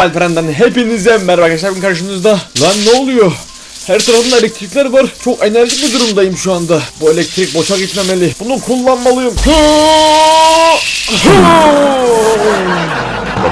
Alperen'den hepinize merhaba arkadaşlar bugün karşınızda Lan ne oluyor? Her tarafımda elektrikler var. Çok enerjik bir durumdayım şu anda. Bu elektrik boşa gitmemeli. Bunu kullanmalıyım.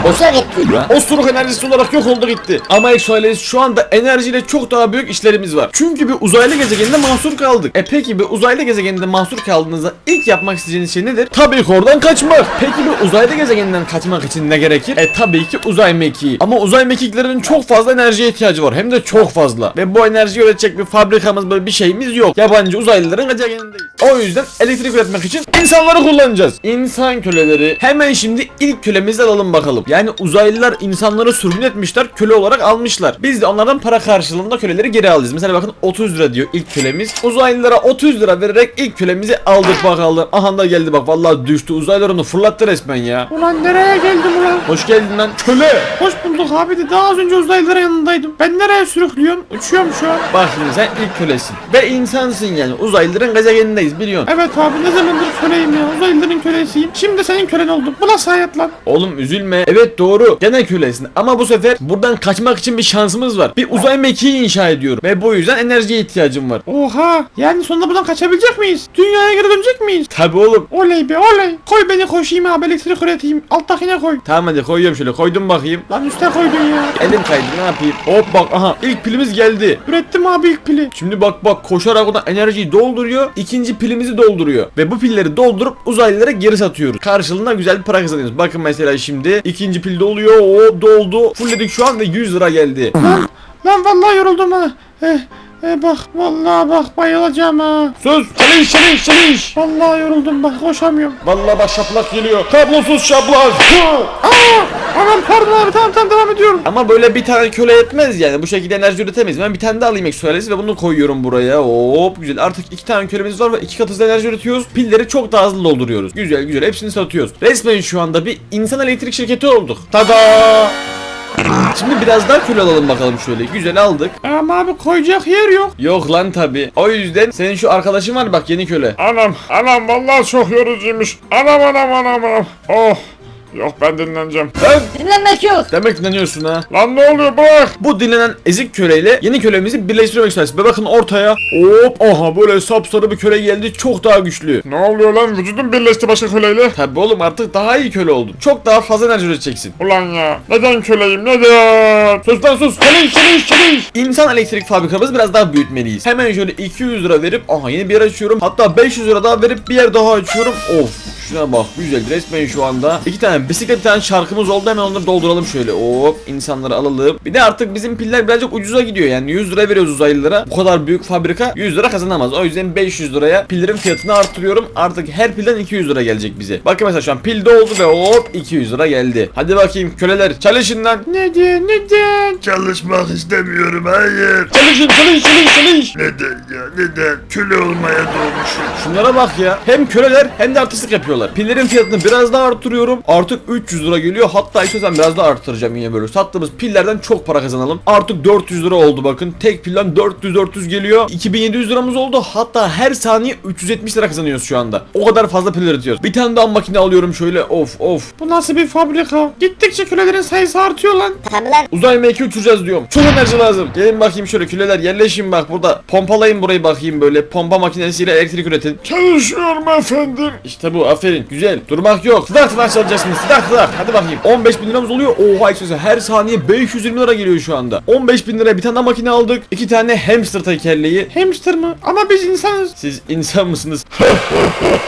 Boşa gitti. Osuruk enerjisi olarak yok oldu gitti. Ama Exoales şu anda enerjiyle çok daha büyük işlerimiz var. Çünkü bir uzaylı gezegeninde mahsur kaldık. E peki bir uzaylı gezegeninde mahsur kaldığınızda ilk yapmak isteyeceğiniz şey nedir? Tabii ki oradan kaçmak. Peki bir uzaylı gezegeninden kaçmak için ne gerekir? E tabii ki uzay mekiği. Ama uzay mekiklerinin çok fazla enerjiye ihtiyacı var. Hem de çok fazla. Ve bu enerjiyi üretecek bir fabrikamız böyle bir şeyimiz yok. Yabancı uzaylıların gezegenindeyiz. O yüzden elektrik üretmek için insanları kullanacağız. İnsan köleleri. Hemen şimdi ilk kölemizi alalım bakalım. Yani uzaylılar insanları sürgün etmişler, köle olarak almışlar. Biz de onlardan para karşılığında köleleri geri alacağız. Mesela bakın 30 lira diyor ilk kölemiz. Uzaylılara 30 lira vererek ilk kölemizi aldık bakalım. Aha da geldi bak vallahi düştü. Uzaylılar onu fırlattı resmen ya. Ulan nereye geldim ulan? Hoş geldin lan köle. Hoş bulduk abi de daha az önce uzaylıların yanındaydım. Ben nereye sürüklüyorum? Uçuyorum şu an. Bak şimdi sen ilk kölesin. Ve insansın yani. Uzaylıların gezegenindeyiz biliyorsun. Evet abi ne zamandır köleyim ya. Uzaylıların kölesiyim. Şimdi senin kölen oldum. Bu nasıl hayat lan? Oğlum üzülme. Evet doğru. Gene kölesin. Ama bu sefer buradan kaçmak için bir şansımız var. Bir uzay mekiği inşa ediyorum. Ve bu yüzden enerjiye ihtiyacım var. Oha. Yani sonunda buradan kaçabilecek miyiz? Dünyaya geri dönecek miyiz? Tabi oğlum. Oley be oley. Koy beni koşayım abi elektrik üreteyim. Alttakine koy. Tamam hadi koyuyorum şöyle. Koydum bakayım. Lan üste koydun ya. Elim kaydı ne yapayım? Hop bak aha ilk pilimiz geldi. Ürettim abi ilk pili. Şimdi bak bak koşarak oradan enerjiyi dolduruyor. ikinci pilimizi dolduruyor. Ve bu pilleri doldurup uzaylılara geri satıyoruz. Karşılığında güzel bir para kazanıyoruz. Bakın mesela şimdi ikinci pil doluyor. Hop doldu. Fullledik şu an ve 100 lira geldi. Lan, lan vallahi yoruldum ha. Eh, eh bak vallahi bak bayılacağım ha. Sus! Çalış çalış çalış! Vallahi yoruldum bak koşamıyorum. Vallahi bak şaplak geliyor. Kablosuz şaplak. Aa! Aman pardon abi tamam tamam devam ediyorum. Ama böyle bir tane köle yetmez yani. Bu şekilde enerji üretemeyiz. Ben bir tane daha alayım eksualesi ve bunu koyuyorum buraya. Hop güzel. Artık iki tane kölemiz var ve iki kat hızlı enerji üretiyoruz. Pilleri çok daha hızlı dolduruyoruz. Güzel güzel. Hepsini satıyoruz. Resmen şu anda bir insan elektrik şirketi olduk. Tada! Şimdi biraz daha köle alalım bakalım şöyle. Güzel aldık. Ama abi koyacak yer yok. Yok lan tabi. O yüzden senin şu arkadaşın var bak yeni köle. Anam, anam vallahi çok yorucuymuş. Anam anam anam anam. Oh. Yok ben dinleneceğim. Lan Dinlenmek yok. demek dinleniyorsun ha. Lan ne oluyor bırak. Bu dinlenen ezik köleyle yeni kölemizi birleştirmek istiyoruz. Ve bakın ortaya. Hop aha böyle sapsarı bir köle geldi. Çok daha güçlü. Ne oluyor lan vücudum birleşti başka köleyle. Tabi oğlum artık daha iyi köle oldun. Çok daha fazla enerji üreteceksin. Ulan ya neden köleyim neden? Sus lan sus. Çalış çalış çalış. İnsan elektrik fabrikamızı biraz daha büyütmeliyiz. Hemen şöyle 200 lira verip aha yeni bir yer açıyorum. Hatta 500 lira daha verip bir yer daha açıyorum. Of şuna bak güzel resmen şu anda. iki tane bisiklet bir tane şarkımız oldu hemen onları dolduralım şöyle. Hop insanları alalım. Bir de artık bizim piller birazcık ucuza gidiyor yani 100 lira veriyoruz uzaylılara. Bu kadar büyük fabrika 100 lira kazanamaz. O yüzden 500 liraya pillerin fiyatını artırıyorum. Artık her pilden 200 lira gelecek bize. Bakın mesela şu an pil doldu ve hop 200 lira geldi. Hadi bakayım köleler çalışın lan. Neden neden? Çalışmak istemiyorum hayır. Çalışın çalış çalış çalış. Neden ya neden? Köle olmaya doğmuşum. Şunlara bak ya. Hem köleler hem de artistlik yapıyorlar. Pillerin fiyatını biraz daha arttırıyorum. Artık 300 lira geliyor. Hatta istiyorsan biraz daha arttıracağım yine böyle. Sattığımız pillerden çok para kazanalım. Artık 400 lira oldu bakın. Tek pilden 400-400 geliyor. 2700 liramız oldu. Hatta her saniye 370 lira kazanıyoruz şu anda. O kadar fazla pil üretiyoruz. Bir tane daha makine alıyorum şöyle. Of of. Bu nasıl bir fabrika? Gittikçe kölelerin sayısı artıyor lan. Tabi lan. Uzay mekiği uçuracağız diyorum. Çok enerji lazım. Gelin bakayım şöyle küleler yerleşin bak burada. Pompalayın burayı bakayım böyle. Pompa makinesiyle elektrik üretin. Çalışıyorum efendim. İşte bu aferin güzel. Durmak yok. Sıdak sıdak çalacaksınız sıdak sıdak. Hadi bakayım. 15 bin liramız oluyor. Oha ekstra her saniye 520 lira geliyor şu anda. 15 bin liraya bir tane makine aldık. İki tane hamster tekerleği. Hamster mı? Ama biz insanız. Siz insan mısınız?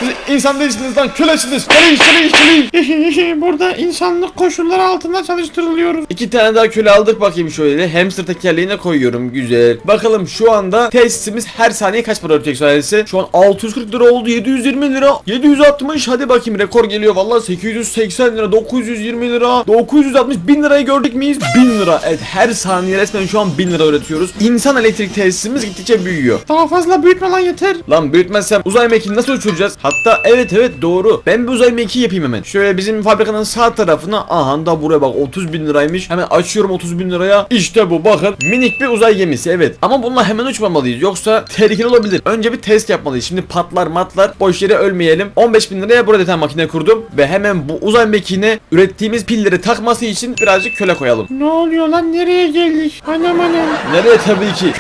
Siz insan değilsiniz lan kölesiniz. Çalış çalış çalış Burada insanlık koşulları altında çalıştırılıyoruz. İki tane daha köle aldık bakayım şöyle. Hamster tekerleğine koyuyorum. Güzel. Bakalım şu anda tesisimiz her saniye kaç para ödeyecek sayesi Şu an 640 lira oldu 720 lira. 760 hadi bakayım rekor geliyor vallahi 880 lira 920 lira 960 1000 lirayı gördük müyüz 1000 lira evet her saniye resmen şu an 1000 lira üretiyoruz İnsan elektrik tesisimiz gittikçe büyüyor Daha fazla büyütme lan yeter. Lan büyütmezsem uzay mekiğini nasıl uçuracağız? Hatta evet evet doğru. Ben bir uzay mekiği yapayım hemen. Şöyle bizim fabrikanın sağ tarafına aha da buraya bak 30 bin liraymış. Hemen açıyorum 30 bin liraya. İşte bu bakın. Minik bir uzay gemisi evet. Ama bununla hemen uçmamalıyız. Yoksa tehlikeli olabilir. Önce bir test yapmalıyız. Şimdi patlar matlar. Boş yere ölmeyelim. 15 bin liraya Burada tane makine kurdum. Ve hemen bu uzay mekiğine ürettiğimiz pilleri takması için birazcık köle koyalım. Ne oluyor lan nereye geldik? Anam anam. Nereye tabii ki?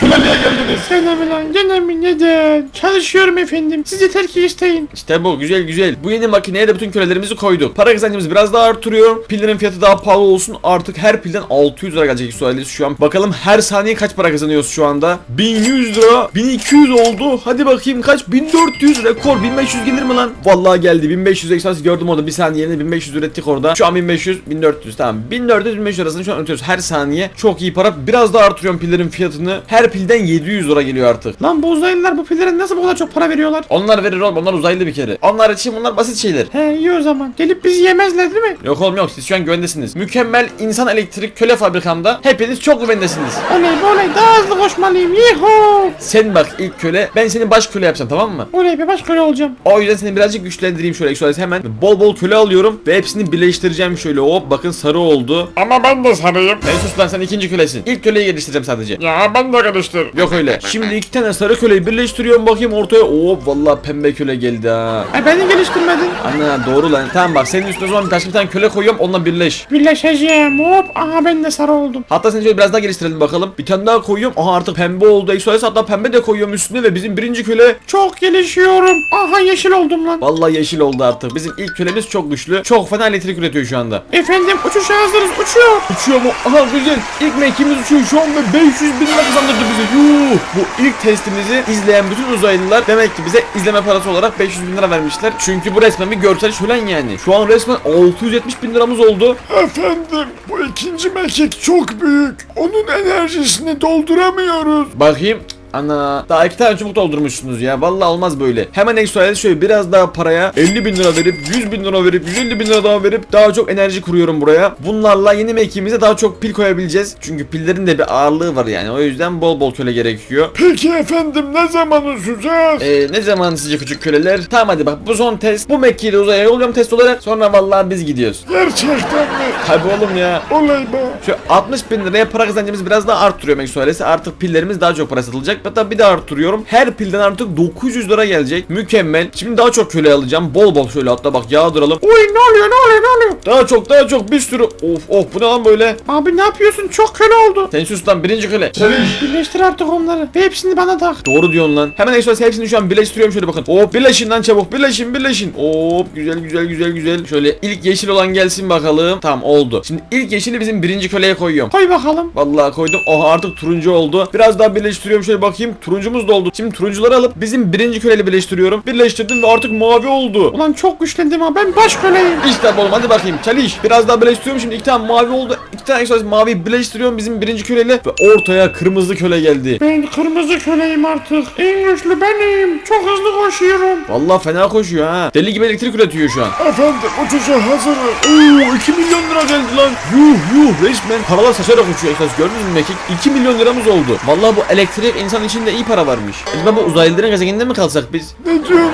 Gene mi lan gene mi neden? Çalışıyorum efendim. Siz yeter ki isteyin. İşte bu güzel güzel. Bu yeni makineye de bütün kölelerimizi koyduk. Para kazancımız biraz daha artırıyor. Pillerin fiyatı daha pahalı olsun. Artık her pilden 600 lira gelecek Sualiz şu an. Bakalım her saniye kaç para kazanıyoruz şu anda? 1100 lira. 1200 oldu. Hadi bakayım kaç? 1400 rekor. 1500 gelir mi lan? Vallahi geldi. 1500 ekstrası gördüm orada. Bir saniye yerine 1500 ürettik orada. Şu an 1500, 1400 tamam. 1400 1500 arasında şu an üretiyoruz. Her saniye çok iyi para. Biraz daha artırıyorum pillerin fiyatını. Her pilden 700 lira geliyor artık. Lan bu uzaylılar bu pillere nasıl bu kadar çok para veriyorlar? Onlar verir oğlum. Onlar uzaylı bir kere. Onlar için bunlar basit şeyler. He iyi o zaman. Gelip bizi yemezler değil mi? Yok oğlum yok siz şu an güvendesiniz. Mükemmel insan elektrik köle fabrikamda hepiniz çok güvendesiniz. Oley be oley daha hızlı koşmalıyım. Yuhu. Sen bak ilk köle ben seni baş köle yapacağım tamam mı? Oley be baş köle olacağım. O yüzden seni birazcık güçlendireyim şöyle Exodus hemen. Bol bol köle alıyorum ve hepsini birleştireceğim şöyle hop bakın sarı oldu. Ama ben de sarayım. Ben sus lan sen ikinci kölesin. İlk köleyi geliştireceğim sadece. Ya ben de karıştır. Yok öyle. Şimdi iki tane sarı köleyi birleştiriyorum bakayım ortaya. Hop vallahi pembe köle geldi ha. E beni geliştirmedin. Ana doğru lan. Tamam bak senin üstüne o zaman başka bir tane köle koyuyorum onunla birleş. Birleşeceğim hop. Aha ben de sarı oldum. Hatta seni şöyle biraz daha geliştirelim bakalım. Bir tane daha koyuyorum. Aha artık pembe oldu. Exodus hatta pembe de koyuyorum üstüne ve bizim birinci köle Çok gelişiyorum. Aha yeşil oldum lan. Vallahi yeşil oldu artık. Bizim ilk kölemiz çok güçlü. Çok fena elektrik üretiyor şu anda. Efendim uçuşa hazırız uçuyor. Uçuyor mu? Aha güzel. İlk mekiğimiz uçuyor. Şu anda 500 bin lira kazandırdı bize. Yuh. Bu ilk testimizi izleyen bütün uzaylılar demek ki bize izleme parası olarak 500 bin lira vermişler. Çünkü bu resmen bir görsel şölen yani. Şu an resmen 670 bin liramız oldu. Efendim bu ikinci mekik çok büyük. Onun enerjisini dolduramıyoruz. Bakayım. Ana daha iki tane çubuk doldurmuşsunuz ya vallahi olmaz böyle hemen ekstra şöyle biraz daha paraya 50 bin lira verip 100 bin lira verip 150 bin lira daha verip daha çok enerji kuruyorum buraya bunlarla yeni mekiğimize daha çok pil koyabileceğiz çünkü pillerin de bir ağırlığı var yani o yüzden bol bol köle gerekiyor Peki efendim ne zaman uçacağız? Ee, ne zaman sizce küçük köleler? Tamam hadi bak bu son test. Bu Mekke'yi de uzaya yolluyorum test olarak. Sonra vallahi biz gidiyoruz. Gerçekten mi? Tabi oğlum ya. Olay be. Şu 60 bin liraya para kazancımız biraz daha arttırıyor Mek söylesi. Artık pillerimiz daha çok para satılacak. Hatta bir de arttırıyorum. Her pilden artık 900 lira gelecek. Mükemmel. Şimdi daha çok köle alacağım. Bol bol şöyle hatta bak yağdıralım. Uy ne oluyor ne oluyor ne oluyor? Daha çok daha çok bir sürü. Of of bu ne lan böyle? Abi ne yapıyorsun çok köle oldu. Sen sus lan birinci köle. Birleştir artık onları. Ve hepsini bana tak. Doğru diyorsun lan. Hemen Express hepsini şu an birleştiriyorum şöyle bakın. Hop birleşin lan çabuk birleşin birleşin. Hop güzel güzel güzel güzel. Şöyle ilk yeşil olan gelsin bakalım. Tamam oldu. Şimdi ilk yeşili bizim birinci köleye koyuyorum. Koy bakalım. Vallahi koydum. Oha artık turuncu oldu. Biraz daha birleştiriyorum şöyle bakayım. Turuncumuz da oldu. Şimdi turuncuları alıp bizim birinci köleyle birleştiriyorum. Birleştirdim ve artık mavi oldu. Ulan çok güçlendim ha ben baş köleyim. İşte oğlum hadi bakayım çalış. Biraz daha birleştiriyorum şimdi iki tane mavi oldu. İki tane ekstra mavi birleştiriyorum bizim birinci köleyle ve ortaya kırmızı köle geldi. Ben kırmızı köleyim artık. En güçlü benim. Çok hızlı koşuyorum. Vallahi fena koşuyor ha. Deli gibi elektrik üretiyor şu an. Efendim uçuşa hazırım. Oo 2 milyon lira geldi lan. Yuh yuh resmen paralar saçarak uçuyor esas gördünüz mü Mekik? 2 milyon liramız oldu. Vallahi bu elektrik insan içinde iyi para varmış. Acaba bu uzaylıların gezegeninde mi kalsak biz? Ne diyorsun lan?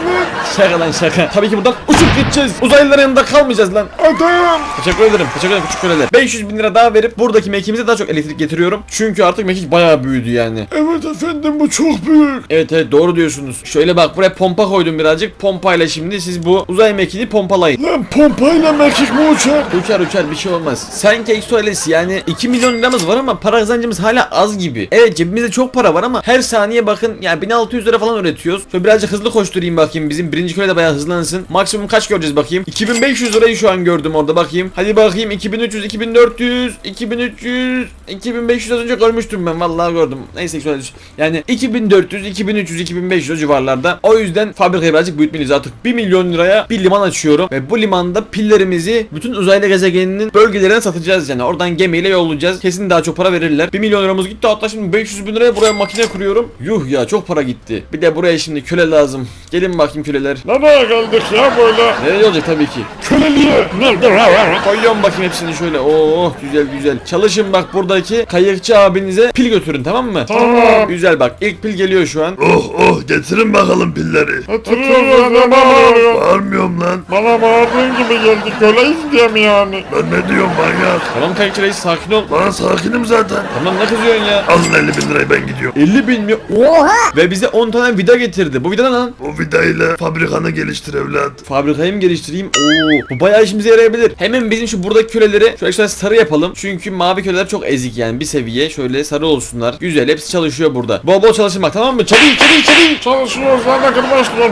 Şaka lan şaka. Tabii ki buradan uçup gideceğiz. Uzaylıların yanında kalmayacağız lan. Adam. Teşekkür ederim. Teşekkür ederim küçük köleler. 500 bin lira daha verip buradaki mekiğimize daha çok elektrik getiriyorum. Çünkü artık mekik bayağı büyüdü yani. Evet efendim bu çok büyük. Evet evet doğru diyorsunuz. Şöyle bak buraya pompa koydum birazcık. Pompayla şimdi siz bu uzay mekiğini pompalayın. Lan pompayla mekik mi uçar? Uçar uçar bir şey olmaz. Sanki Exoales yani 2 milyon liramız var ama para kazancımız hala az gibi. Evet cebimizde çok para var ama her saniye bakın ya 1600 lira falan üretiyoruz. Şöyle birazcık hızlı koşturayım bakayım bizim birinci köle de bayağı hızlansın. Maksimum kaç göreceğiz bakayım. 2500 lirayı şu an gördüm orada bakayım. Hadi bakayım 2300, 2400, 2300, 2500 az önce görmüştüm ben vallahi gördüm. Neyse Exoales yani 2400, 2300, 2500 civarlarda. O yüzden fabrikayı birazcık büyütmeliyiz artık. 1 milyon liraya bir liman açıyorum ve bu limanda pillerimizi bütün uzaylı gezegeninin bölgelerine satacağız yani. Oradan gemiyle yollayacağız. Kesin daha çok para verirler. 1 milyon liramız gitti hatta şimdi 500 bin liraya buraya makine kuruyorum. Yuh ya çok para gitti. Bir de buraya şimdi köle lazım. Gelin bakayım köleler. Nereye geldik ya böyle? Nereye olacak tabii ki. Köleliğe. Nerede? Koyuyorum bakayım hepsini şöyle. Oo güzel güzel. Çalışın bak buradaki kayıkçı abinize pil götürün tamam mı? Tamam. Güzel bak ilk pil geliyor şu an. Oh oh getirin bakalım pilleri. Hatırlıyoruz ne bağırıyor? Bağırmıyorum lan. Bana bağırdığın gibi geldik. Köleyiz diye mi yani? Lan ne diyorsun manyak? Tamam kayıkçı reis sakin ol. Lan sakinim zaten. Tamam ne kızıyorsun ya? Alın 50 bin lirayı ben gidiyorum. 50 7000 mi? Oha! Ve bize 10 tane vida getirdi. Bu vida ne lan? O vidayla fabrikanı geliştir evlat. Fabrikayı mı geliştireyim? Oo, bu bayağı işimize yarayabilir. Hemen bizim şu buradaki köleleri şöyle şöyle sarı yapalım. Çünkü mavi köleler çok ezik yani bir seviye. Şöyle sarı olsunlar. Güzel hepsi çalışıyor burada. Bol bol çalışın bak tamam mı? Çalış çalış çalış. Çalışıyoruz lan.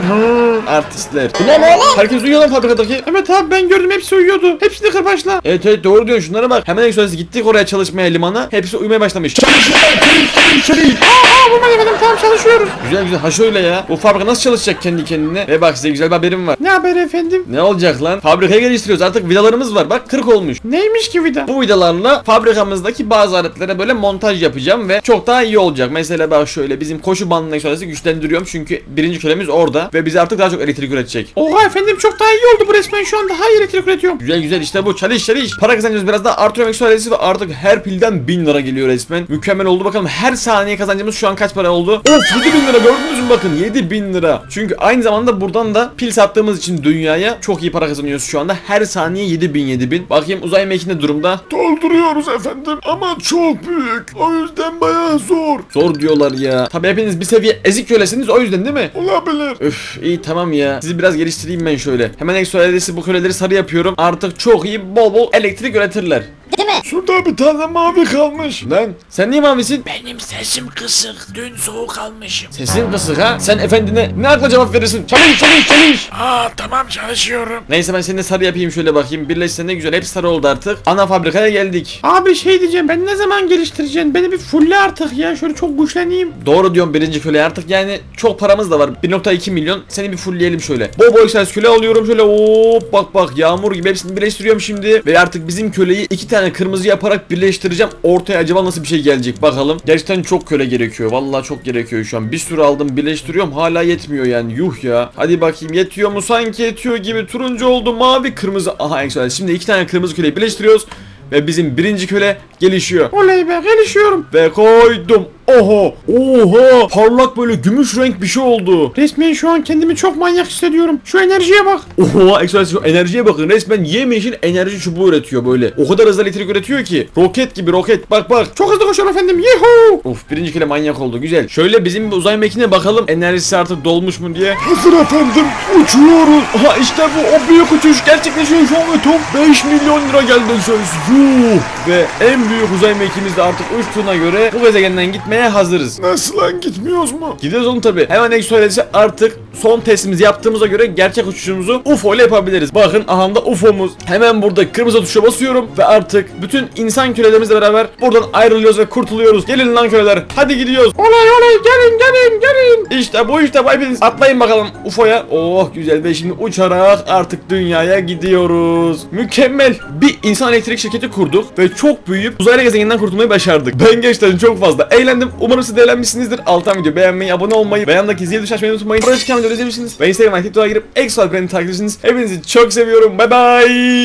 Hı. Artistler. Bu ne böyle? Herkes uyuyor lan fabrikadaki. Evet abi ben gördüm hepsi uyuyordu. Hepsi de kırbaçla. Evet evet doğru diyorsun şunlara bak. Hemen ekstresi gittik oraya çalışmaya limana. Hepsi uyumaya başlamış. Aa vurmayın efendim çalışıyoruz. Güzel güzel ha şöyle ya. Bu fabrika nasıl çalışacak kendi kendine? Ve bak size güzel bir haberim var. Ne haber efendim? Ne olacak lan? Fabrikayı geliştiriyoruz artık vidalarımız var. Bak 40 olmuş. Neymiş ki vida? Bu vidalarla fabrikamızdaki bazı aletlere böyle montaj yapacağım ve çok daha iyi olacak. Mesela bak şöyle bizim koşu bandının ekstresi güçlendiriyorum çünkü birinci kölemiz orada ve bize artık daha çok elektrik üretecek. Oha efendim çok daha iyi oldu bu resmen şu an daha iyi elektrik üretiyorum. Güzel güzel işte bu çalış çalış. Para kazanacağız biraz daha artıyorum ekstresi ve artık her pilden 1000 lira geliyor resmen. Mükemmel oldu bakalım her saniye kazancımız şu an kaç para oldu? Of 7000 lira gördünüz mü bakın 7000 lira. Çünkü aynı zamanda buradan da pil sattığımız için dünyaya çok iyi para kazanıyoruz şu anda. Her saniye 7000 7000. Bakayım uzay mekiğinde durumda. Dolduruyoruz efendim ama çok büyük. O yüzden bayağı zor. Zor diyorlar ya. Tabii hepiniz bir seviye ezik kölesiniz o yüzden değil mi? Olabilir. Üf iyi tamam ya. Sizi biraz geliştireyim ben şöyle. Hemen ekstralesi bu köleleri sarı yapıyorum. Artık çok iyi bol bol elektrik üretirler. Mi? Şurada bir tane mavi kalmış. Lan sen niye mavisin? Benim sesim kısık. Dün soğuk almışım. Sesin kısık ha. Sen efendine ne akla cevap verirsin? Çalış çalış çalış. Aa tamam çalışıyorum. Neyse ben seni de sarı yapayım şöyle bakayım. Birleşse ne güzel. Hepsi sarı oldu artık. Ana fabrikaya geldik. Abi şey diyeceğim ben ne zaman geliştireceğim? Beni bir fulle artık ya şöyle çok güçleneyim. Doğru diyorum birinci köle artık yani çok paramız da var. 1.2 milyon. Seni bir fullleyelim şöyle. Bol bol yükseltisi köle alıyorum şöyle. Hop bak bak yağmur gibi hepsini birleştiriyorum şimdi. Ve artık bizim köleyi iki tane kırmızı yaparak birleştireceğim. Ortaya acaba nasıl bir şey gelecek bakalım. Gerçekten çok köle gerekiyor. Vallahi çok gerekiyor şu an. Bir sürü aldım birleştiriyorum. Hala yetmiyor yani. Yuh ya. Hadi bakayım yetiyor mu? Sanki yetiyor gibi. Turuncu oldu. Mavi kırmızı. Aha güzel. Şimdi iki tane kırmızı köleyi birleştiriyoruz. Ve bizim birinci köle gelişiyor. Oley be gelişiyorum. Ve koydum. Oha. Oha. Parlak böyle gümüş renk bir şey oldu. Resmen şu an kendimi çok manyak hissediyorum. Şu enerjiye bak. Oha şu enerjiye bakın resmen yemyeşil enerji çubuğu üretiyor böyle. O kadar hızlı elektrik üretiyor ki. Roket gibi roket bak bak. Çok hızlı koşuyorum efendim. Yuhu. Of birinci kere manyak oldu güzel. Şöyle bizim uzay mekiğine bakalım enerjisi artık dolmuş mu diye. Hazır efendim. Uçuyoruz. Aha işte bu o büyük uçuş gerçekleşiyor şu an ve tam 5 milyon lira geldi söz. Yuh. Ve en büyük uzay mekiğimiz de artık uçtuğuna göre bu gezegenden gitmeye hazırız. Nasıl lan gitmiyoruz mu? Gidiyoruz oğlum tabi. Hemen Exoales'e artık son testimizi yaptığımıza göre gerçek uçuşumuzu UFO ile yapabiliriz. Bakın aha da UFO'muz. Hemen burada kırmızı tuşa basıyorum ve artık bütün insan kölelerimizle beraber buradan ayrılıyoruz ve kurtuluyoruz. Gelin lan köleler. Hadi gidiyoruz. Oley oley gelin gelin gelin. İşte bu işte bu hepiniz atlayın bakalım UFO'ya. Oh güzel ve şimdi uçarak artık dünyaya gidiyoruz. Mükemmel. Bir insan elektrik şirketi kurduk ve çok büyüyüp uzaylı gezegeninden kurtulmayı başardık. Ben gerçekten çok fazla eğlendim. Umarım siz de eğlenmişsinizdir. Alttan video beğenmeyi, abone olmayı, beğendeki zil tuşu açmayı unutmayın. Çıkan videoları izlemişsiniz ve Instagram'a TikTok'a girip Exo Alperen'i takip ediyorsunuz. Hepinizi çok seviyorum. Bye bye.